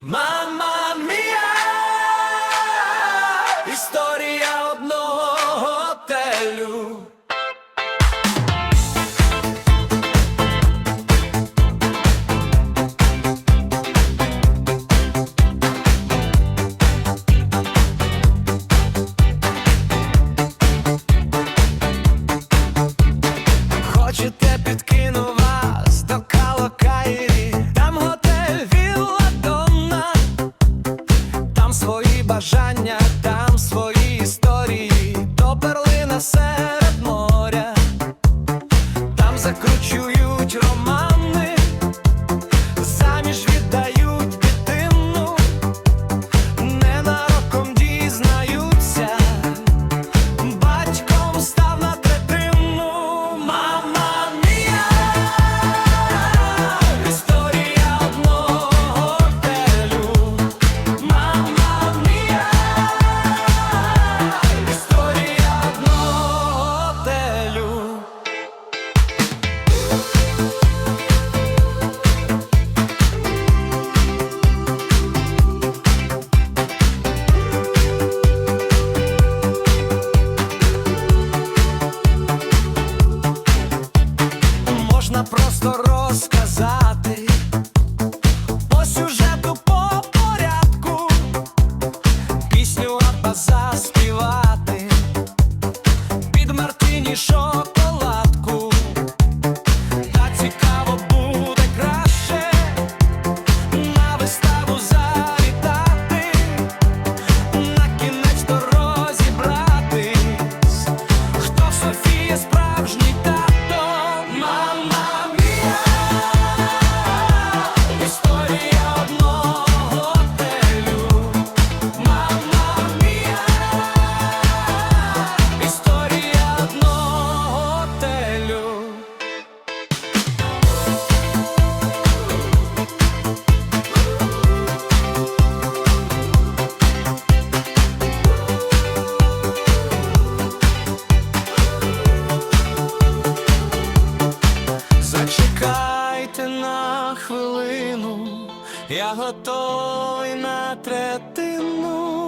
Мама мія, історія одного готелю. бажання там свої історії, то перлина серед моря, там закручують роман. частині шок. я готовий на третину.